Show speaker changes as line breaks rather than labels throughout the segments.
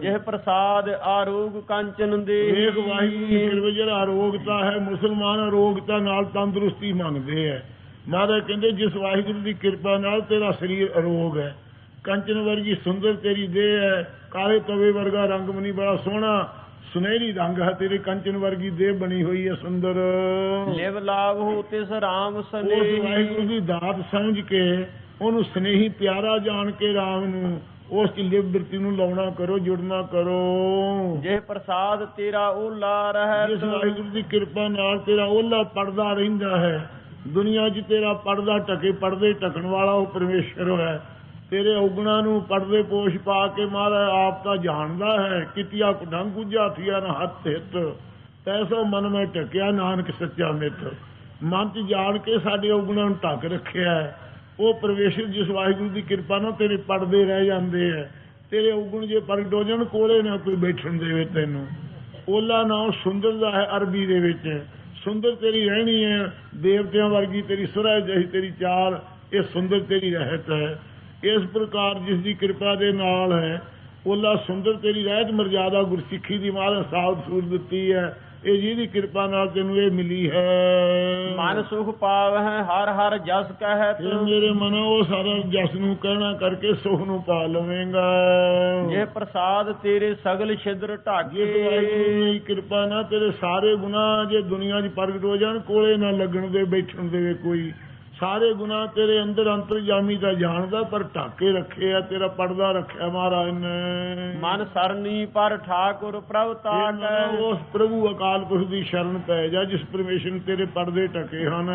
ਜਿਹ ਪ੍ਰਸਾਦ ਆਰੋਗ ਕੰਚਨ ਦੇ
ਵੇਖ ਵਾਹਿਗੁਰੂ ਦੀ ਕਿਰਪਾ ਜਿਹੜਾ ਅਰੋਗਤਾ ਹੈ ਮੁਸਲਮਾਨ ਅਰੋਗਤਾ ਨਾਲ ਤੰਦਰੁਸਤੀ ਮੰਗਦੇ ਹੈ। ਮਹਾਰਾਜ ਕਹਿੰਦੇ ਜਿਸ ਵਾਹਿਗੁਰੂ ਦੀ ਕਿਰਪਾ ਨਾਲ ਤੇਰਾ ਸਰੀਰ ਅਰੋਗ ਹੈ। ਕੰਚਨ ਵਰਗੀ ਸੁੰਦਰ ਤੇਰੀ ਦੇਹ ਹੈ। ਕਾਲੇ ਤਵੇ ਵਰਗਾ ਰੰਗ ਮਨੀ ਬੜਾ ਸੋਹਣਾ ਸੁਨਹਿਰੀ ਰੰਗ ਹੈ। ਤੇਰੇ ਕੰਚਨ ਵਰਗੀ ਦੇਹ ਬਣੀ ਹੋਈ ਹੈ ਸੁੰਦਰ।
ਲਿਵ ਲਾਭ ਹੋ ਤਿਸ ਰਾਮ
ਉਸ ਵਾਹਿਗੁਰੂ ਦੀ ਦਾਤ ਸਮਝ ਕੇ ਉਹਨੂੰ ਸਨੇਹੀ ਪਿਆਰਾ ਜਾਣ ਕੇ ਰਾਮ ਨੂੰ ਉਸ ਦੀ ਲਿਵ ਬਿਰਤੀ ਨੂੰ ਲਾਉਣਾ ਕਰੋ ਜੁੜਨਾ ਕਰੋ।
ਜਿਹ ਪ੍ਰਸਾਦ ਤੇਰਾ ਓਲਾ
ਜਿਸ
ਰਹਿਤ
ਵਾਹਿਗੁਰੂ ਦੀ ਕਿਰਪਾ ਨਾਲ ਤੇਰਾ ਓਲਾ ਪੜਦਾ ਰਹਿੰਦਾ ਹੈ। ਦੁਨੀਆ 'ਚ ਤੇਰਾ ਪੜਦਾ ਟਕੇ ਪੜਦੇ ਟਕਣ ਵਾਲਾ ਉਹ ਪਰਮੇਸ਼ਰ ਹੈ। ਤੇਰੇ ਔਗਣਾ ਨੂੰ ਪੜਦੇ ਪੋਸ਼ ਪਾ ਕੇ ਮਹਾਰਾਜ ਆਪ ਤਾਂ ਜਾਣਦਾ ਹੈ। ਕਿਤਿਆ ਕੁਡੰਗ ਗੁਜਾ ਥੀਆ ਨ ਹੱਥ ਹਿੱਤ ਤੈਸੋ ਮਨ ਮੈਂ ਟਕਿਆ ਨਾਨਕ ਸੱਚਾ ਮਿੱਤ। ਮਨ 'ਚ ਜਾਣ ਕੇ ਸਾਡੇ ਔਗਣਾ ਨੂੰ ਢੱਕ ਰੱਖਿਆ ਹੈ। ਉਹ ਪਰਮੇਸ਼ਰ ਜਿਸ ਵਾਹਿਗੁਰੂ ਦੀ ਕਿਰਪਾ ਨਾਲ ਤੇਰੇ ਪੜਦੇ ਰਹਿ ਜਾਂਦੇ ਹੈ ਤੇਰੇ ਔਗਣ ਜੇ ਪ੍ਰਗਟ ਕੋਲੇ ਨਾ ਕੋਈ ਬੈਠਣ ਦੇਵੇ ਤੈਨੂੰ। ਓਲਾ ਨਾਮ ਸੁੰਦਰ ਦਾ ਹੈ ਅਰਬੀ ਦੇ ਵਿੱਚ। ਸੁੰਦਰ ਤੇਰੀ ਰਹਿਣੀ ਹੈ ਦੇਵਤਿਆਂ ਵਰਗੀ ਤੇਰੀ ਸੁਰਹ ਜਹੀ ਤੇਰੀ ਚਾਲ, ਇਹ ਸੁੰਦਰ ਤੇਰੀ ਰਹਿਤ ਹੈ। ਇਸ ਪ੍ਰਕਾਰ ਜਿਸ ਦੀ ਕਿਰਪਾ ਦੇ ਨਾਲ ਹੈ, ਓਲਾ ਸੁੰਦਰ ਤੇਰੀ ਰਹਿਤ ਮਰਜ਼ਾਦਾ ਗੁਰਸਿੱਖੀ ਦੀ ਮਾਲ ਸਾਫ਼ ਸੂਰ ਦਿੱਤੀ ਹੈ। ਇਹ ਜਿਹਦੀ ਕਿਰਪਾ ਨਾਲ ਤੈਨੂੰ ਇਹ ਮਿਲੀ ਹੈ।
ਮਨ ਸੁਖ ਪਾਵਹਿ ਹਰ ਹਰ ਜਸ ਕਹਿਤ।
ਇਹ ਮੇਰੇ ਮਨੋ ਉਹ ਸਾਰਾ ਜਸ ਨੂੰ ਕਹਿਣਾ ਕਰਕੇ ਸੁਖ ਨੂੰ ਪਾ ਲਵੇਂਗਾ।
ਜਿਹ ਪ੍ਰਸਾਦ ਤੇਰੇ ਸਗਲ ਛਿਦਰ
ਜੇ ਤੂੰ
ਢਾਕੇ
ਦੀ ਕਿਰਪਾ ਨਾਲ ਤੇਰੇ ਸਾਰੇ ਗੁਨਾਹ ਜੇ ਦੁਨੀਆ 'ਚ ਪ੍ਰਗਟ ਹੋ ਜਾਣ ਕੋਲੇ ਨਾ ਲੱਗਣ ਦੇ ਬੈਠਣ ਦੇਵੇ ਕੋਈ ਸਾਰੇ ਗੁਨਾਹ ਤੇਰੇ ਅੰਦਰ ਅੰਤਰਜਾਮੀ ਦਾ ਜਾਣਦਾ ਪਰ ਢਾਕੇ ਰੱਖੇ ਆ ਤੇਰਾ ਪਰਦਾ ਰੱਖਿਆ ਮਹਾਰਾਜ ਨੇ।
ਮਨ ਸਰਨੀ ਪਰ ਠਾਕੁਰ ਪ੍ਰਭ
ਮਨ
ਤਾਕੈ
ਉਸ ਪ੍ਰਭੂ ਅਕਾਲ ਪੁਰਖ ਦੀ ਸ਼ਰਨ ਪੈ ਜਾ ਜਿਸ ਪਰਮੇਸ਼ਰ ਤੇਰੇ ਪਰਦੇ ਢਕੇ ਹਨ।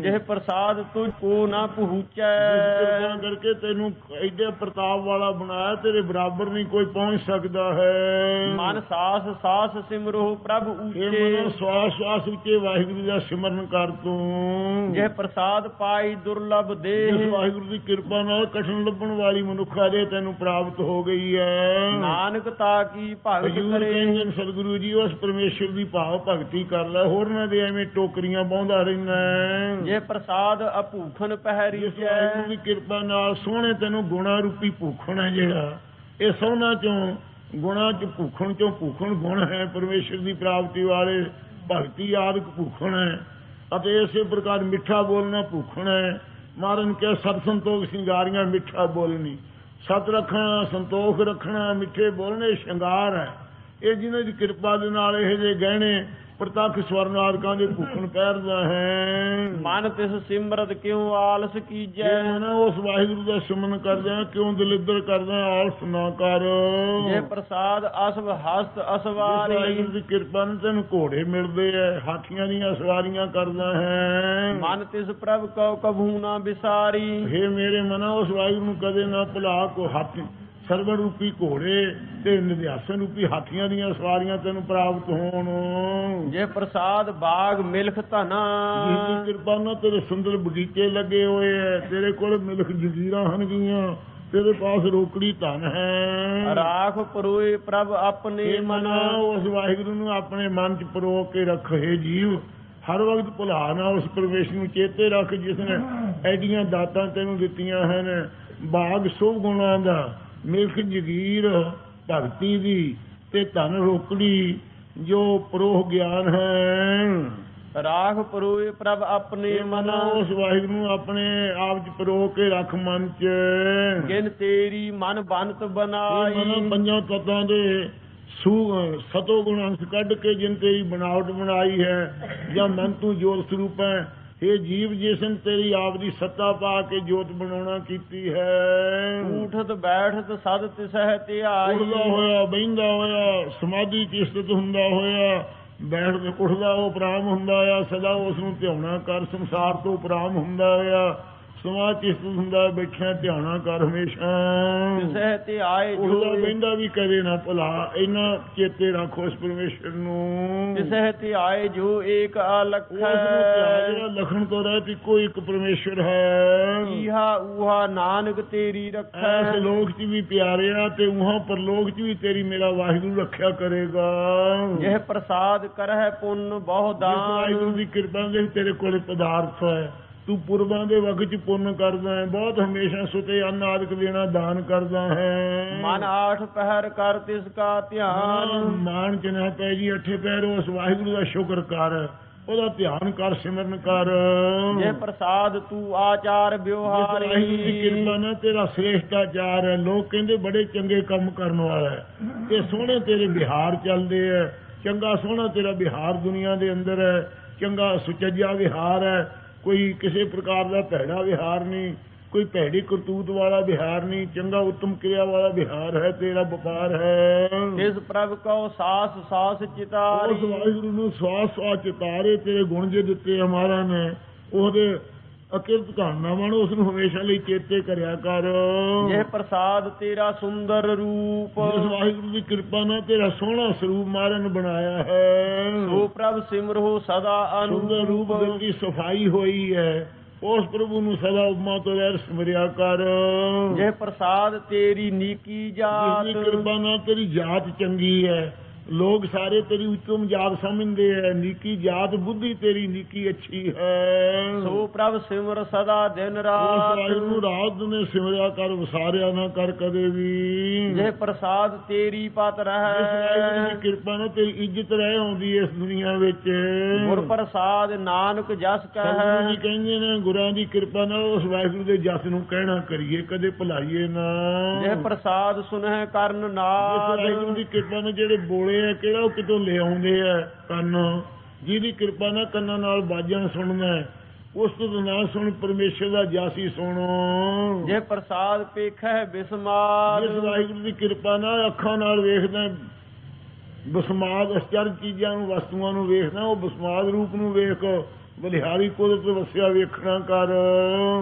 ਜਿਹ ਪ੍ਰਸਾਦ ਤੁਝ ਕੋ ਨਾ ਪਹੁੰਚੈ।
ਕਿਰਪਾ ਕਰਕੇ ਤੈਨੂੰ ਐਡੇ ਪ੍ਰਤਾਪ ਵਾਲਾ ਬਣਾਇਆ ਤੇਰੇ ਬਰਾਬਰ ਨਹੀਂ ਕੋਈ ਪਹੁੰਚ ਸਕਦਾ ਹੈ।
ਮਨ ਸਾਸ ਸਾਸ ਸਿਮਰੋ ਪ੍ਰਭ
ਮਨੋ
ਉੱਚੇ
ਸਵਾਸ ਸਵਾਸ ਉੱਤੇ ਵਾਹਿਗੁਰੂ ਦਾ ਸਿਮਰਨ ਕਰ ਤੂੰ।
ਜਿਹ ਪ੍ਰਸਾਦ ਪਾਈ ਦੁਰਲਭ
ਜਿਸ
ਦੇਹ
ਵਾਹਿਗੁਰੂ ਦੀ ਕਿਰਪਾ ਨਾਲ ਕਠਨ ਲੱਭਣ ਵਾਲੀ ਮਨੁੱਖਾ ਦੇ ਤੈਨੂੰ ਪ੍ਰਾਪਤ ਹੋ ਗਈ ਹੈ।
ਨਾਨਕ ਤਾ ਕੀ ਭਗਤ ਕਰੇ।
ਕਹਿੰਦੇ ਸਤਿਗੁਰੂ ਜੀ ਉਸ ਪਰਮੇਸ਼ਰ ਦੀ ਭਾਵ ਭਗਤੀ ਕਰ ਲੈ ਹੋਰ ਨਾ ਦੇ ਐਵੇਂ ਟੋਕਰੀਆਂ ਬਾਉਂਦਾ ਰਹਿਣਾ।
ਜੇ ਪ੍ਰਸਾਦ ਅਭੂਖਨ ਪਹਿਰੀ
ਜਿਸ ਵਾਹਿਗੁਰੂ ਦੀ ਕਿਰਪਾ ਨਾਲ ਸੋਹਣੇ ਤੈਨੂੰ ਗੁਣਾ ਰੂਪੀ ਭੂਖਣ ਹੈ ਜਿਹੜਾ। ਇਹ ਸੋਹਣਾ ਚੋਂ ਗੁਣਾ ਚ ਭੂਖਣ ਚੋਂ ਭੂਖਣ ਗੁਣ ਹੈ। ਪਰਮੇਸ਼ਰ ਦੀ ਪ੍ਰਾਪਤੀ ਵਾਲੇ ਭਗਤੀ ਆਦਿਕ ਭੂਖਣ ਹੈ। ਅਤੇ ਇਸੇ ਪ੍ਰਕਾਰ ਮਿੱਠਾ ਬੋਲਣਾ ਭੂਖਣ ਹੈ। ਮਾਰਨ ਕੇ ਸਤ ਸੰਤੋਖ ਸਿੰਗਾਰੀਆਂ ਮਿੱਠਾ ਬੋਲਣੀ। ਸਤ ਰੱਖਣਾ, ਸੰਤੋਖ ਰੱਖਣਾ, ਮਿੱਠੇ ਬੋਲਣੇ ਸ਼ਿੰਗਾਰ ਹੈ। ਇਹ ਜਿਨ੍ਹਾਂ ਦੀ ਕਿਰਪਾ ਦੇ ਨਾਲ ਇਹ ਜੇ ਗਹਿਣੇ ਪ੍ਰਤੱਖ ਸਵਰਨ ਆਦਿਕਾਂ ਦੇ ਭੂਖਣ ਪਹਿਰਦਾ ਹੈ।
ਮਨ ਤਿਸ ਸਿਮਰਤ ਕਿਉ ਆਲਸ ਕੀਜੈ?
ਮਨ ਉਸ ਵਾਹਿਗੁਰੂ ਦਾ ਸਿਮਰਨ ਕਰਦਾ ਕਿਉਂ ਦਲਿੱਦਰ ਕਰਦਾ ਆਲਸ ਨਾ ਕਰ।
ਜੇ ਪ੍ਰਸਾਦ ਅਸਵ ਹਸਤ ਅਸਵਾਰੀ।
ਵਾਹਿਗੁਰੂ ਦੀ ਕਿਰਪਾ ਨਾਲ ਤੈਨੂੰ ਘੋੜੇ ਮਿਲਦੇ ਐ ਹਾਥੀਆਂ ਦੀਆਂ ਸਵਾਰੀਆਂ ਕਰਦਾ ਹੈ।
ਮਨ ਤਿਸ ਪ੍ਰਭ ਕਉ ਕਭੂ ਨਾ ਵਿਸਾਰੀ
ਹੇ ਮੇਰੇ ਮਨਾ ਉਸ ਵਾਹਿਗੁਰੂ ਨੂੰ ਕਦੇ ਨਾ ਭੁਲਾ ਕੋ ਹਾਥੀ। ਸਰਵ ਰੂਪੀ ਘੋੜੇ ਤੇ ਨਿਧਿਆਸਨ ਰੂਪੀ ਹਾਥੀਆਂ ਦੀਆਂ ਸਵਾਰੀਆਂ ਤੈਨੂੰ ਪ੍ਰਾਪਤ ਹੋਣ।
ਜੇ ਪ੍ਰਸਾਦ ਬਾਗ ਮਿਲਖ ਧਨਾ।
ਦੀ ਕਿਰਪਾ ਨਾਲ ਤੇਰੇ ਸੁੰਦਰ ਬਗੀਚੇ ਲੱਗੇ ਹੋਏ ਐ। ਤੇਰੇ ਕੋਲ ਮਿਲਖ ਜਗੀਰਾਂ ਹਨ ਗੀਆਂ ਤੇਰੇ ਪਾਸ ਰੋਕੜੀ ਧਨ ਹੈ।
ਰਾਖ ਪਰੋਏ ਪ੍ਰਭ ਆਪਣੇ ਮਨ।
ਉਸ ਵਾਹਿਗੁਰੂ ਨੂੰ ਆਪਣੇ ਮਨ ਚ ਪਰੋ ਕੇ ਰੱਖੇ ਜੀਵ। ਹਰ ਵਕਤ ਭੁਲਾ ਨਾ ਉਸ ਪਰਮੇਸ਼ਰ ਨੂੰ ਚੇਤੇ ਰੱਖ ਜਿਸ ਨੇ ਐਡੀਆਂ ਦਾਤਾਂ ਤੈਨੂੰ ਦਿੱਤੀਆਂ ਹਨ। ਬਾਗ ਸੁਭ ਗੁਣਾਂ ਦਾ ਮਿਲਖ ਜਗੀਰ ਭਗਤੀ ਦੀ ਤੇ ਧਨ ਰੋਕੜੀ। ਜੋ ਪ੍ਰੋਹ ਗਿਆਨ ਹੈ।
ਰਾਖ ਪਰੋਏ ਪ੍ਰਭ ਆਪਣੇ ਮਨ।
ਉਸ ਵਾਹਿਗੁਰੂ ਨੂੰ ਆਪਣੇ ਆਪ ਚ ਪਰੋ ਕੇ ਰੱਖ ਮਨ ਚ।
ਜਿਨ ਤੇਰੀ ਮਨ ਬੰਤ ਬਨਾਈ
ਮਨੋਂ ਪੰਜਾਂ ਤਤਾਂ ਦੇ ਸੂ ਸਤੋ ਗੁਣ ਅੰਸ਼ ਕੱਢ ਕੇ ਜਿਨ ਤੇਰੀ ਬਣਾਵਟ ਬਣਾਈ ਹੈ। ਜਾਂ ਮਨ ਤੂੰ ਜੋਤ ਸਰੂਪ ਹੈ। ਇਹ ਜੀਵ ਜਿਸਨ ਤੇਰੀ ਆਪ ਦੀ ਸੱਤਾ ਪਾ ਕੇ ਜੋਤ ਬਣਾਉਣਾ ਕੀਤੀ ਹੈ।
ਉਠਤ ਬੈਠਤ ਸਦ ਤਿਸਹਿ ਧਿਆਈ
ਉੱਠਦਾ ਹੋਇਆ ਬਹਿੰਦਾ ਹੋਇਆ ਸਮਾਧੀ ਚ ਸਥਿਤ ਹੁੰਦਾ ਹੋਇਆ ਬੈਠਦਾ ਉੱਠਦਾ ਉਹ ਪ੍ਰਾਮ ਹੁੰਦਾ ਆ ਸਦਾ ਉਸ ਨੂੰ ਧਿਆਉਣਾ ਕਰ ਸੰਸਾਰ ਤੋਂ ਪ੍ਰਾਮ ਹੁੰਦਾ ਆ। ਸਮਾਧ ਚ ਸਥਿਤ ਹੁੰਦਾ ਬੈਠਿਆ ਧਿਆਉਣਾ ਕਰ ਹਮੇਸ਼ਾ।
ਤਿਸਹਿ ਧਿਆਏ
ਉਹਦਾ
ਜੋ
ਕਹਿੰਦਾ ਵੀ ਕਦੇ ਨਾ ਭੁਲਾ ਇਹਨਾਂ ਚੇਤੇ ਰੱਖੋ ਉਸ ਪਰਮੇਸ਼ਰ ਨੂੰ।
ਤਿਸਹਿ ਧਿਆਏ ਜੋ ਏਕ ਅਲਖ
ਉਸ ਨੂੰ ਧਿਆਨ ਜਿਹੜਾ ਲਖਣ ਤੋਂ ਰਹਿਤ ਇੱਕੋ ਇੱਕ ਪਰਮੇਸ਼ਰ ਹੈ।
ਈਹਾ ਊਹਾ ਨਾਨਕ ਤੇਰੀ ਰੱਖੈ।
ਲੋਕ 'ਚ ਵੀ ਪਿਆਰਿਆ ਤੇ ਉਹਾਂ ਪਰਲੋਕ 'ਚ ਵੀ ਤੇਰੀ ਮੇਰਾ ਵਾਹਿਗੁਰੂ ਰੱਖਿਆ ਕਰੇਗਾ।
ਜਿਹ ਪ੍ਰਸਾਦ ਕਰਹਿ ਪੁੰਨ ਬਹੁ
ਜਿਸ ਵਾਹਿਗੁਰੂ ਦੀ ਕਿਰਪਾ ਦੇ ਤੇਰੇ ਕੋਲੇ ਪਦਾਰਥ ਹੈ। ਤੂੰ ਪੁਰਬਾਂ ਦੇ ਵਕਤ ਚ ਪੁੰਨ ਕਰਦਾ ਹੈ ਬਹੁਤ ਹਮੇਸ਼ਾ ਸੁਤੇ ਅੰਨ ਆਦਿਕ ਦੇਣਾ ਦਾਨ ਕਰਦਾ ਹੈ।
ਮਨ ਆਠ ਪਹਿਰ ਕਰ ਤਿਸ ਕਾ ਧਿਆਨ।
ਮਾਨ ਚ ਨਾ ਪੈ ਜੀ ਅੱਠੇ ਪੈਰ ਉਸ ਵਾਹਿਗੁਰੂ ਦਾ ਸ਼ੁਕਰ ਕਰ ਉਹਦਾ ਧਿਆਨ ਕਰ ਸਿਮਰਨ ਕਰ।
ਜੇ ਪ੍ਰਸਾਦ ਤੂੰ ਆਚਾਰ
ਵਾਹਿਗੁਰੂ ਦੀ
ਵਿਵਹਾਰੀ
ਕਿਰਪਾ ਨਾਲ ਤੇਰਾ ਸ੍ਰੇਸ਼ਟਾਚਾਰ ਹੈ ਲੋਕ ਕਹਿੰਦੇ ਬੜੇ ਚੰਗੇ ਕੰਮ ਕਰਨ ਵਾਲਾ ਹੈ। ਤੇ ਸੋਹਣੇ ਤੇਰੇ ਵਿਹਾਰ ਚੱਲਦੇ ਹੈ ਚੰਗਾ ਸੋਹਣਾ ਤੇਰਾ ਵਿਹਾਰ ਦੁਨੀਆ ਦੇ ਅੰਦਰ ਹੈ ਚੰਗਾ ਸੁਚੱਜਾ ਵਿਹਾਰ ਹੈ ਕੋਈ ਕਿਸੇ ਪ੍ਰਕਾਰ ਦਾ ਭੈੜਾ ਵਿਹਾਰ ਨਹੀਂ ਕੋਈ ਭੈੜੀ ਕਰਤੂਤ ਵਾਲਾ ਵਿਹਾਰ ਨਹੀਂ ਚੰਗਾ ਉੱਤਮ ਕਿਰਿਆ ਵਾਲਾ ਵਿਹਾਰ ਹੈ ਤੇਰਾ ਵਪਾਰ ਹੈ।
ਤਿਸ ਪ੍ਰਭ ਕਉ ਸਾਸ ਸਾਸ
ਉਸ
ਚਿਤਾਰੀ
ਵਾਹਿਗੁਰੂ ਨੂੰ ਸਵਾਸ ਸਵਾਸ ਚਿਤਾਰੇ ਤੇਰੇ ਗੁਣ ਜੇ ਦਿੱਤੇ ਹਮਾਰਾ ਨੇ ਉਹਦੇ ਅਕਿਰਤ ਕਰਨਾ ਮਨ ਉਸ ਨੂੰ ਹਮੇਸ਼ਾ ਲਈ ਚੇਤੇ ਕਰਿਆ ਕਰ।
ਜੇ ਪ੍ਰਸਾਦ ਤੇਰਾ ਸੁੰਦਰ ਰੂਪ।
ਜਿਸ ਵਾਹਿਗੁਰੂ ਦੀ ਕਿਰਪਾ ਨਾਲ ਤੇਰਾ ਸੋਹਣਾ ਸਰੂਪ ਮਾਰਨ ਬਣਾਇਆ ਹੈ।
ਸੋ ਪ੍ਰਭ ਸਿਮਰਹੁ ਸਦਾ
ਸੁੰਦਰ ਰੂਪ ਦੀ ਸਫ਼ਾਈ ਹੋਈ ਹੈ। ਉਸ ਪ੍ਰਭੂ ਨੂੰ ਸਦਾ ਉਪਮਾ ਤੋਂ ਰਹਿ ਸਿਮਰਿਆ ਕਰ।
ਜੇ ਪ੍ਰਸਾਦ ਤੇਰੀ ਨੀਕੀ ਜਾਤ।
ਕਿਰਪਾ ਨਾਲ ਤੇਰੀ ਜਾਤ ਚੰਗੀ ਹੈ। ਲੋਕ ਸਾਰੇ ਤੇਰੀ ਉੱਤਮ ਜਾਤ ਸਮਝਦੇ ਹੈ ਨੀਕੀ ਜਾਤ ਬੁੱਧੀ ਤੇਰੀ ਨੀਕੀ ਅੱਛੀ ਹੈ।
ਸੋ ਪ੍ਰਭ ਸਿਮਰ ਸਦਾ ਦਿਨ ਰਾਤ।
ਵਾਹਿਗੁਰੂ ਰਾਤ ਨੇ ਸਿਮਰਿਆ ਕਰ ਵਸਾਰਿਆ ਨਾ ਕਰ ਕਦੇ ਵੀ।
ਜੇ ਪ੍ਰਸਾਦ ਤੇਰੀ ਪਤ
ਇਸ ਦੀ
ਰਹਿ
ਕਿਰਪਾ ਨਾਲ ਤੇਰੀ ਇੱਜ਼ਤ ਰਹਿ ਆਉਂਦੀ ਇਸ ਦੁਨੀਆ ਵਿੱਚ।
ਗੁਰ ਪ੍ਰਸਾਦ ਨਾਨਕ ਜਸ
ਸਤਿਗੁਰੂ ਜੀ
ਕਹੈ
ਕਹਿੰਦੇ ਨੇ ਗੁਰਾਂ ਦੀ ਕਿਰਪਾ ਨਾਲ ਉਸ ਵਾਹਿਗੁਰੂ ਦੇ ਜਸ ਨੂੰ ਕਹਿਣਾ ਕਰੀਏ ਕਦੇ ਭੁਲਾਈਏ ਨਾ।
ਜੇ ਪ੍ਰਸਾਦ ਸੁਨਹਿ ਕਰਨ
ਇਸ
ਨਾਦ
ਵਾਹਿਗੁਰੂ ਦੀ ਕਿਰਪਾ ਨਾਲ ਜਿਹੜੇ ਬੋਲੇ ਆ ਕਿਹੜਾ ਉਹ ਕਿਤੋਂ ਲੈ ਆਉਂਦੇ ਆ ਕੰਨ? ਜਿਹਦੀ ਕਿਰਪਾ ਨਾਲ ਕੰਨਾਂ ਨਾਲ ਬਾਜਾਂ ਸੁਣਨਾ ਹੈ, ਉਸ ਤੋਂ ਨਾ ਸੁਣ ਪਰਮੇਸ਼ਰ ਦਾ ਜਾਸੀ ਸੁਣੋ।
ਜੇ ਪ੍ਰਸਾਦ ਪੇਖੈ ਬਿਸਮਾਦ
ਜਿਸ ਵਾਹਿਗੁਰੂ ਦੀ ਕਿਰਪਾ ਨਾਲ ਅੱਖਾਂ ਨਾਲ ਵੇਖਦਾ ਬਸਮਾਦ ਅਸਚਰ ਚੀਜ਼ਾਂ ਨੂੰ ਵਸਤੂਆਂ ਨੂੰ ਵੇਖਦਾ ਉਹ ਬਸਮਾਦ ਰੂਪ ਨੂੰ ਵੇਖ। ਬਲਿਹਾਰੀ ਕੁਦਰਤ ਵਸਿਆ ਵੇਖਣਾ ਕਰ।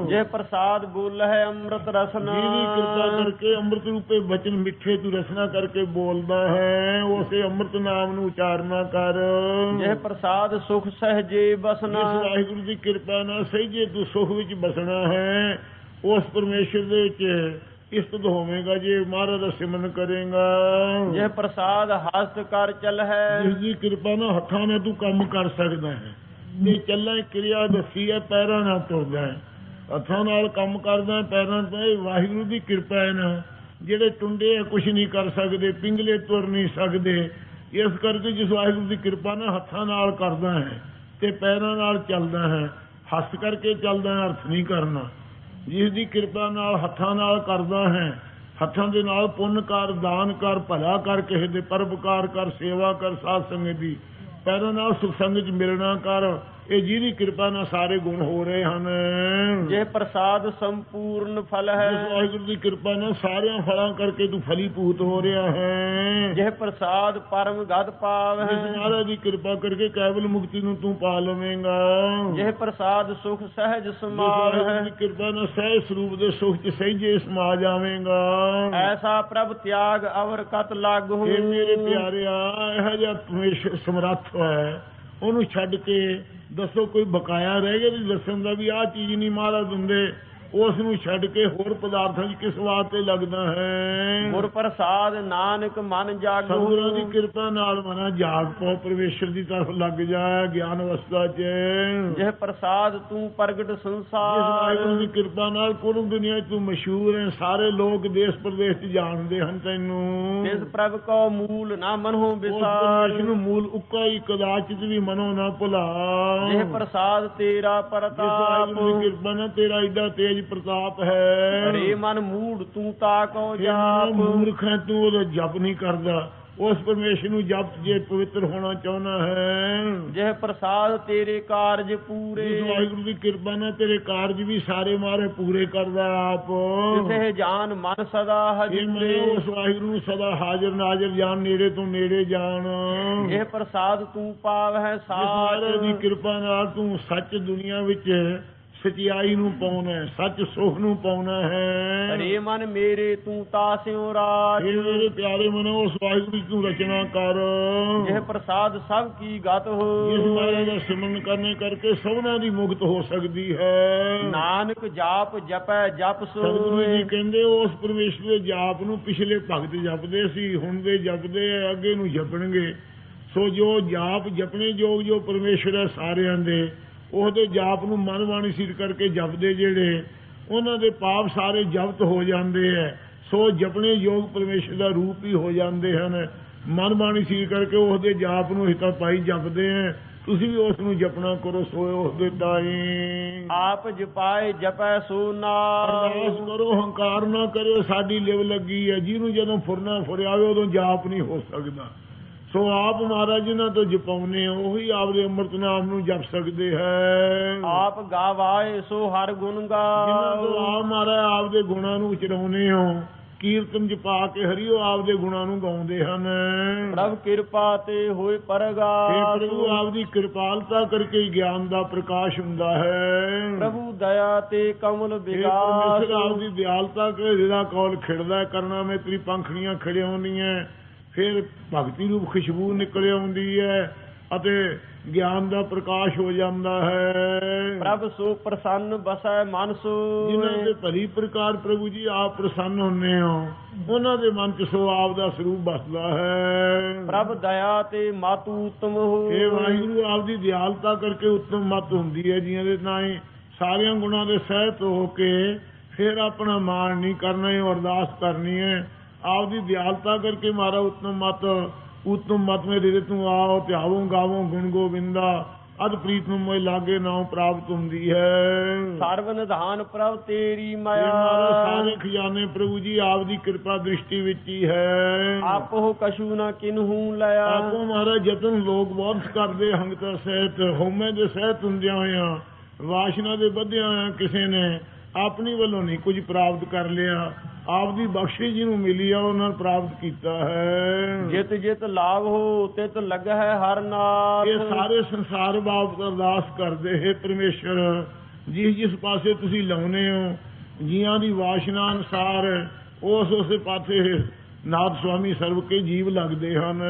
ਜੇ ਪ੍ਰਸਾਦ ਬੋਲਹਿ ਅੰਮ੍ਰਿਤ ਰਸਨਾ।
ਜਿਹਦੀ ਕਿਰਪਾ ਕਰਕੇ ਅੰਮ੍ਰਿਤ ਰੂਪੇ ਬਚਨ ਮਿੱਠੇ ਤੂੰ ਰਸਨਾ ਕਰਕੇ ਬੋਲਦਾ ਹੈ ਉਸੇ ਅੰਮ੍ਰਿਤ ਨਾਮ ਨੂੰ ਉਚਾਰਨਾ ਕਰ।
ਜੇ ਪ੍ਰਸਾਦ ਸੁਖ ਸਹਜੇ ਬਸਨਾ।
ਵਾਹਿਗੁਰੂ ਦੀ ਕਿਰਪਾ ਨਾਲ ਸਹਿਜੇ ਤੂੰ ਸੁਖ ਵਿੱਚ ਬਸਣਾ ਹੈ ਉਸ ਪਰਮੇਸ਼ਰ ਦੇ ਵਿੱਚ ਇਸਤਤ ਹੋਵੇਗਾ ਜੇ ਮਹਾਰਾਜ ਦਾ ਸਿਮਰਨ ਕਰੇਗਾ।
ਜੇ ਪ੍ਰਸਾਦ ਹਸਤ ਕਰ ਚਲਹਿ
ਜਿਸ ਦੀ ਕਿਰਪਾ ਨਾਲ ਹੱਥਾਂ ਨਾਲ ਤੂੰ ਕੰਮ ਕਰ ਸਕਦਾ ਹੈ। ਤੇ ਚੱਲਾਂ ਕਿਰਿਆ ਦੱਸੀ ਹੈ ਪੈਰਾਂ ਨਾਲ ਤੁਰਦਾ ਹੈ। ਹੱਥਾਂ ਨਾਲ ਕੰਮ ਕਰਦਾ ਹੈ, ਪੈਰਾਂ ਤੋਂ ਵਾਹਿਗੁਰੂ ਦੀ ਕਿਰਪਾ ਹੈ ਨਾ। ਜਿਹੜੇ ਟੁੰਡੇ ਆ ਕੁਝ ਨਹੀਂ ਕਰ ਸਕਦੇ ਪਿੰਗਲੇ ਤੁਰ ਨਹੀਂ ਸਕਦੇ। ਇਸ ਕਰਕੇ ਜਿਸ ਵਾਹਿਗੁਰੂ ਦੀ ਕਿਰਪਾ ਨਾਲ ਹੱਥਾਂ ਨਾਲ ਕਰਦਾ ਹੈ ਤੇ ਪੈਰਾਂ ਨਾਲ ਚੱਲਦਾ ਹੈ ਹੱਸ ਕਰਕੇ ਚੱਲਦਾ ਅਰਥ ਨਹੀਂ ਕਰਨਾ। ਜਿਸ ਦੀ ਕਿਰਪਾ ਨਾਲ ਹੱਥਾਂ ਨਾਲ ਕਰਦਾ ਹੈ ਹੱਥਾਂ ਦੇ ਨਾਲ ਪੁੰਨ ਕਰ ਦਾਨ ਕਰ ਭਲਾ ਕਰ ਕਿਸੇ ਦੇ ਪਰਪਕਾਰ ਕਰ ਸੇਵਾ ਕਰ ਸਾਧ ਸੰਗਤ ਦੀ ਪੈਰਾਂ ਨਾਲ ਸੁਖ ਸੰਗ ਚ ਮਿਲਣਾ ਕਰ ਇਹ ਜਿਹਦੀ ਕਿਰਪਾ ਨਾਲ ਸਾਰੇ ਗੁਣ ਹੋ ਰਹੇ ਹਨ।
ਜੇ ਪ੍ਰਸਾਦ ਸੰਪੂਰਨ ਫਲ
ਜਿਸ
ਹੈ
ਵਾਹਿਗੁਰੂ ਦੀ ਕਿਰਪਾ ਨਾਲ ਸਾਰਿਆਂ ਫਲਾਂ ਕਰਕੇ ਤੂੰ ਫਲੀਭੂਤ ਹੋ ਰਿਹਾ ਹੈ।
ਜੇ ਪ੍ਰਸਾਦ ਪਰਮ ਗਦ
ਜਿਸ
ਪਾਵਹਿ
ਮਹਾਰਾਜ ਦੀ ਕਿਰਪਾ ਕਰਕੇ ਕੇਵਲ ਮੁਕਤੀ ਨੂੰ ਤੂੰ ਪਾ ਲਵੇਂਗਾ।
ਜੇ ਪ੍ਰਸਾਦ ਸੁਖ ਸਹਿਜ
ਜਿਸ ਵਾਹਿਗੁਰੂ ਦੀ ਕਿਰਪਾ ਨਾਲ ਸਹਿ ਸਰੂਪ ਦੇ ਸੁਖ ਚ ਸਹਿਜੇ ਸਮਾ ਜਾਵੇਂਗਾ।
ਐਸਾ ਪ੍ਰਭ ਤਿਆਗ ਅਵਰ ਕਤ ਲਾਗੂ।
ਇਹ ਮੇਰੇ ਪਿਆਰਿਆ ਇਹੋ ਜਿਹਾ ਪਰਮੇਸ਼ਰ ਸਮਰੱਥ ਹੈ। ਉਹਨੂੰ ਛੱਡ ਕੇ ਦੱਸੋ ਕੋਈ ਬਕਾਇਆ ਰਹਿ ਗਿਆ ਵੀ ਦੱਸਣ ਦਾ ਵੀ ਆਹ ਚੀਜ਼ ਨਹੀਂ ਮਹਾਰਾਜ ਦਿੰਦੇ। ਉਸ ਨੂੰ ਛੱਡ ਕੇ ਹੋਰ ਪਦਾਰਥਾਂ 'ਚ ਕਿਸ ਵਾਸਤੇ ਲੱਗਦਾ ਹੈ?
ਗੁਰ ਪ੍ਰਸਾਦ ਨਾਨਕ ਮਨ
ਸਤਿਗੁਰਾਂ ਦੀ
ਜਾਗੂ
ਕਿਰਪਾ ਨਾਲ ਮਨਾ ਜਾਗ ਪੋ ਪਰਮੇਸ਼ਰ ਦੀ ਤਰਫ ਲੱਗ ਜਾ ਗਿਆਨ ਅਵਸਥਾ 'ਚ।
ਜੇ ਪ੍ਰਸਾਦ ਤੂੰ ਪ੍ਰਗਟ
ਜਿਸ
ਸੰਸਾਰ
ਵਾਹਿਗੁਰੂ ਦੀ ਕਿਰਪਾ ਨਾਲ ਪੂਰੀ ਦੁਨੀਆ 'ਚ ਤੂੰ ਮਸ਼ਹੂਰ ਹੈ ਸਾਰੇ ਲੋਕ ਦੇਸ਼ ਪ੍ਰਦੇਸ਼ 'ਚ ਜਾਣਦੇ ਹਨ ਤੈਨੂੰ।
ਇਸ ਪ੍ਰਭ ਕੋ ਮੂਲ ਨਾ ਮਨਹੁ
ਉਸ
ਵਿਸਾਰ।
ਪਰਮੇਸ਼ਰ ਨੂੰ ਮੂਲ ਉੱਕਾ ਹੀ ਕਦਾਚਿਤ ਵੀ ਮਨੋ ਨਾ ਭੁਲਾ।
ਜੇ ਪ੍ਰਸਾਦ ਤੇਰਾ
ਜਿਸ
ਪ੍ਰਤਾਪ
ਵਾਹਿਗੁਰੂ ਦੀ ਕਿਰਪਾ ਨਾਲ ਤੇਰਾ ਏਡਾ ਤੇਜ ਪ੍ਰਤਾਪ ਹੈ।
ਰੇ ਮਨ ਮੂੜ ਤੂੰ ਤਾਕੋ
ਇਹ
ਜਾਪ।
ਮੂਰਖ ਹੈ ਤੂੰ ਉਹਦਾ ਜਪ ਨਹੀਂ ਕਰਦਾ। ਉਸ ਪਰਮੇਸ਼ਰ ਨੂੰ ਜਪ ਜੇ ਪਵਿੱਤਰ ਹੋਣਾ ਚਾਹੁੰਦਾ ਹੈ।
ਜੇ ਪ੍ਰਸਾਦ ਤੇਰੇ ਕਾਰਜ
ਜਿਸ
ਪੂਰੇ
ਵਾਹਿਗੁਰੂ ਦੀ ਕਿਰਪਾ ਨਾਲ ਤੇਰੇ ਕਾਰਜ ਵੀ ਸਾਰੇ ਮਾਰੇ ਪੂਰੇ ਕਰਦਾ ਆਪ।
ਤਿਸੇ ਜਾਨ ਮਨ ਸਦਾ
ਇਹ
ਹਜੂਰੇ
ਉਸ ਵਾਹਿਗੁਰੂ ਨੂੰ ਸਦਾ ਹਾਜ਼ਰ ਨਾਜ਼ਰ ਜਾਣ ਨੇੜੇ ਤੋਂ ਨੇੜੇ ਜਾਣ।
ਜੇ ਪ੍ਰਸਾਦ ਤੂੰ ਪਾਵਹਿ
ਜਿਸ ਮਹਾਰਾਜ ਦੀ ਕਿਰਪਾ ਨਾਲ ਤੂੰ ਸੱਚ ਦੁਨੀਆ ਵਿੱਚ ਸਚਾਈ ਨੂੰ ਪਾਉਣਾ ਸੱਚ ਸੁਖ ਨੂੰ ਪਾਉਣਾ ਹੈ।
ਰੇ ਮਨ ਮੇਰੇ ਤੂੰ ਤਾਸਿਓ ਰਾਜ।
ਇਹ ਮੇਰੇ ਪਿਆਰੇ ਮਨੋ ਉਸ ਵਾਹਿਗੁਰੂ ਦੀ ਤੂੰ ਰਚਨਾ ਕਰ।
ਜੇ ਪ੍ਰਸਾਦ ਸਭ ਕੀ ਗਤ
ਇਸ
ਹੋ
ਮਹਾਰਾਜ ਦਾ ਸਿਮਰਨ ਕਰਨੇ ਕਰਕੇ ਸਭਨਾਂ ਦੀ ਮੁਕਤ ਹੋ ਸਕਦੀ ਹੈ।
ਨਾਨਕ ਜਾਪ ਜਪੈ ਜਪ
ਸਤਿਗੁਰੂ ਜੀ
ਸੋਏ
ਕਹਿੰਦੇ ਉਸ ਪਰਮੇਸ਼ਰ ਦੇ ਜਾਪ ਨੂੰ ਪਿਛਲੇ ਭਗਤ ਜਪਦੇ ਸੀ ਹੁਣ ਦੇ ਜਪਦੇ ਆ ਅੱਗੇ ਨੂੰ ਜਪਣਗੇ। ਸੋ ਜੋ ਜਾਪ ਜਪਣੇ ਯੋਗ ਜੋ ਪਰਮੇਸ਼ਰ ਹੈ ਸਾਰਿਆਂ ਦੇ ਉਹਦੇ ਜਾਪ ਨੂੰ ਮਨ ਬਾਣੀ ਸਿਰ ਕਰਕੇ ਜਪਦੇ ਜਿਹੜੇ ਉਹਨਾਂ ਦੇ ਪਾਪ ਸਾਰੇ ਜ਼ਬਤ ਹੋ ਜਾਂਦੇ ਐ। ਸੋ ਜਪਣੇ ਯੋਗ ਪਰਮੇਸ਼ਰ ਦਾ ਰੂਪ ਹੀ ਹੋ ਜਾਂਦੇ ਹਨ। ਮਨ ਬਾਣੀ ਸਿਰ ਕਰਕੇ ਉਹਦੇ ਜਾਪ ਨੂੰ ਹਿਤਾ ਪਾਈ ਜਪਦੇ ਐ। ਤੁਸੀਂ ਵੀ ਉਸ ਨੂੰ ਜਪਣਾ ਕਰੋ ਸੋਏ ਉਸਦੇ ਤਾਈ।
ਆਪ ਜਪਾਏ ਜਪੈ ਸੋ ਨਾਮ।
ਅਰਦਾਸ ਕਰੋ ਹੰਕਾਰ ਨਾ ਕਰਿਓ ਸਾਡੀ ਲਿਵ ਲੱਗੀ ਹੈ ਜਿਹਨੂੰ ਜਦੋਂ ਫੁਰਨਾ ਫੁਰਿਆਵੇ ਉਦੋਂ ਜਾਪ ਨਹੀਂ ਹੋ ਸਕਦਾ। ਸੋ ਆਪ ਮਹਾਰਾਜ ਜਿਨ੍ਹਾਂ ਤੋਂ ਜਪਾਉਨੇ ਹੋ ਉਹੀ ਆਪਦੇ ਅੰਮ੍ਰਿਤ ਨਾਮ ਨੂੰ ਜਪ ਸਕਦੇ ਹੈ।
ਆਪ ਗਾਵਾਏ ਸੋ ਹਰ ਗੁਣ
ਜਿਨ੍ਹਾਂ ਤੋਂ ਆਪ ਮਹਾਰਾਜ ਆਪਦੇ ਗੁਣਾਂ ਨੂੰ ਉਚਰਾਉਨੇ ਹੋ ਕੀਰਤਨ ਜਪਾ ਕੇ ਹਰਿਓ ਆਪਦੇ ਗੁਣਾਂ ਨੂੰ ਗਾਉਂਦੇ ਹਨ।
ਪ੍ਰਭ ਕਿਰਪਾ ਤੇ ਹੋਏ
ਇਹ
ਪਰਗਾਸ
ਪ੍ਰਭੂ ਆਪਦੀ ਕਿਰਪਾਲਤਾ ਕਰਕੇ ਹੀ ਗਿਆਨ ਦਾ ਪ੍ਰਕਾਸ਼ ਹੁੰਦਾ ਹੈ।
ਪ੍ਰਭੂ ਦਇਆ ਤੇ ਕਮਲ ਵਿਗਾਸ।
ਪਰਮੇਸ਼ਰ ਆਪਦੀ ਦਿਆਲਤਾ ਕੇ ਜਿਹਦਾ ਕੌਲ ਖਿੜਦਾ ਕਰਨਾ ਮੈਂ ਤੇਰੀ ਪੰਖੜੀਆਂ ਖਿੜੇ ਆਉਂਦੀਆਂ ਫਿਰ ਭਗਤੀ ਰੂਪ ਖੁਸ਼ਬੂ ਨਿਕਲ ਆਉਂਦੀ ਹੈ ਅਤੇ ਗਿਆਨ ਦਾ ਪ੍ਰਕਾਸ਼ ਹੋ ਜਾਂਦਾ ਹੈ।
ਪ੍ਰਭ ਸੋ ਪ੍ਰਸੰਨ ਬਸੈ ਮਨ
ਜਿਨ੍ਹਾਂ ਦੇ ਭਲੀ ਪ੍ਰਕਾਰ ਪ੍ਰਭੂ ਜੀ ਆਪ ਪ੍ਰਸੰਨ ਹੁੰਨੇ ਹੋ ਉਹਨਾਂ ਦੇ ਮਨ ਚ ਸੋ ਆਪ ਦਾ ਸਰੂਪ ਬਸਦਾ ਹੈ।
ਪ੍ਰਭ ਦਇਆ ਤੇ ਮਾਤੂ ਉਤਮ
ਇਹ
ਹੋਏ
ਵਾਹਿਗੁਰੂ ਆਪਦੀ ਦਿਆਲਤਾ ਕਰਕੇ ਉੱਤਮ ਮਤ ਹੁੰਦੀ ਹੈ ਜੀਆਂ ਦੇ ਹੀ ਸਾਰਿਆਂ ਗੁਣਾਂ ਦੇ ਸਹਿਤ ਹੋ ਕੇ ਫਿਰ ਆਪਣਾ ਮਾਣ ਨਹੀਂ ਕਰਨਾ ਹੈ ਅਰਦਾਸ ਕਰਨੀ ਹੈ। ਆਪਦੀ ਦਿਆਲਤਾ ਕਰਕੇ ਮਾਰਾ ਉੱਤਮ ਮਤ ਉੱਤਮ ਮਤ ਮੇ ਦੇ ਤੂੰ ਆਓ ਧਿਆਵੋ ਗਾਵੋ ਗੁਣ ਗੋਬਿੰਦਾ ਅਦ ਪ੍ਰੀਤ ਨੂੰ ਮੋਇ ਲਾਗੇ ਨਾਉ ਪ੍ਰਾਪਤ ਹੁੰਦੀ ਹੈ।
ਸਰਵ ਨਿਧਾਨ ਪ੍ਰਭ ਤੇਰੀ
ਮਾਰਾ ਸਾਰੇ
ਮਾਇਆ
ਖਜ਼ਾਨੇ ਪ੍ਰਭੂ ਜੀ ਆਪਦੀ ਕਿਰਪਾ ਦ੍ਰਿਸ਼ਟੀ ਵਿੱਚ ਹੀ ਹੈ।
ਆਪੋ ਕਛੂ ਨਾ ਕਿਨਹੂ ਲਿਆ।
ਆਪੋ ਮਹਾਰਾਜ ਯਤਨ ਲੋਕ ਬਹੁਤ ਕਰਦੇ ਹੰਗਤਾ ਸਹਿਤ ਹਉਮੈ ਦੇ ਸਹਿਤ ਹੁੰਦਿਆਂ ਹੋਇਆਂ ਵਾਸ਼ਨਾ ਦੇ ਵਧਿਆਂ ਹੋਇਆਂ ਕਿਸੇ ਨੇ ਆਪਣੀ ਵੱਲੋਂ ਨਹੀਂ ਕੁਝ ਪ੍ਰਾਪਤ ਕਰ ਲਿਆ। ਆਪਦੀ ਬਖਸ਼ਿਸ਼ ਜਿਹਨੂੰ ਮਿਲੀ ਆ ਉਹਨਾਂ ਨੇ ਪ੍ਰਾਪਤ ਕੀਤਾ ਹੈ।
ਜਿਤ ਜਿਤ ਲਾਭ ਹੋ ਤਿਤ ਲੱਗ ਹੈ ਹਰ ਨਾਥ।
ਇਹ ਸਾਰੇ ਸੰਸਾਰ ਬਾਪ ਅਰਦਾਸ ਕਰਦੇ ਹੈ ਪਰਮੇਸ਼ਰ ਜਿਸ ਜਿਸ ਪਾਸੇ ਤੁਸੀਂ ਲਾਉਨੇ ਹੋ ਜੀਆਂ ਦੀ ਵਾਸ਼ਨਾ ਅਨਸਾਰ ਉਸ ਉਸੇ ਪਾਸੇ ਨਾਥ ਸੁਆਮੀ ਸਰਬ ਕੇ ਜੀਵ ਲੱਗਦੇ ਹਨ।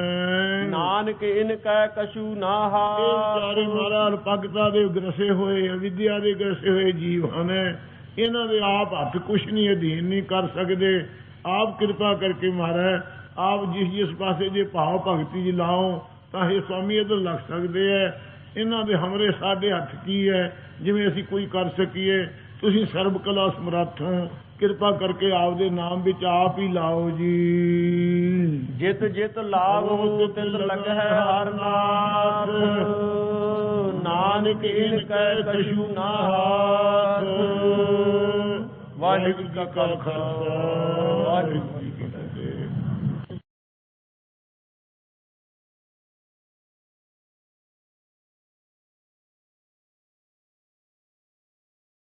ਨਾਨਕ ਇਨ ਕੈ ਕਛੂ ਨਾ
ਇਹ ਵਿਚਾਰੇ
ਹਾਰ
ਮਹਾਰਾਜ ਪਗਤਾ ਦੇ ਗ੍ਰਸੇ ਹੋਏ ਅਵਿਦਿਆ ਦੇ ਗ੍ਰਸੇ ਹੋਏ ਜੀਵ ਹਨ। ਇਹਨਾਂ ਦੇ ਆਪ ਹੱਥ ਕੁਛ ਨਹੀਂ, ਅਧੀਨ ਨਹੀਂ ਕਰ ਸਕਦੇ। ਆਪ ਕਿਰਪਾ ਕਰਕੇ ਮਹਾਰਾਜ, ਆਪ ਜਿਸ ਜਿਸ ਪਾਸੇ ਜੇ ਭਾਵ ਭਗਤੀ ਜੀ ਲਾਓ, ਤਾਂ ਇਹ ਸਵਾਮੀ ਇਧਰ ਲੱਗ ਸਕਦੇ ਐ। ਇਹਨਾਂ ਦੇ ਹਮਰੇ ਸਾਡੇ ਹੱਥ ਕੀ ਹੈ ਜਿਵੇਂ ਅਸੀਂ ਕੋਈ ਕਰ ਸਕੀਏ, ਤੁਸੀਂ ਸਰਬ ਕਲਾ ਸਮਰੱਥ ਹੋ। ਕਿਰਪਾ ਕਰਕੇ ਆਪ ਦੇ ਨਾਮ ਵਿੱਚ ਆਪ ਹੀ ਲਾਓ ਜੀ।
ਜਿਤ ਜਿਤ ਲਾਭ ਤਿਤ ਲੱਗ ਹਰ ਨਾਥ। ਨਾਨਕ ਇਨ ਕੈ ਕਛੂ ਨਾ ਹਾਰ
ਵਾਹਿਗੁਰੂ ਜੀ ਕਾ ਖਾਲਸਾ। ਵਾਹਿਗੁਰੂ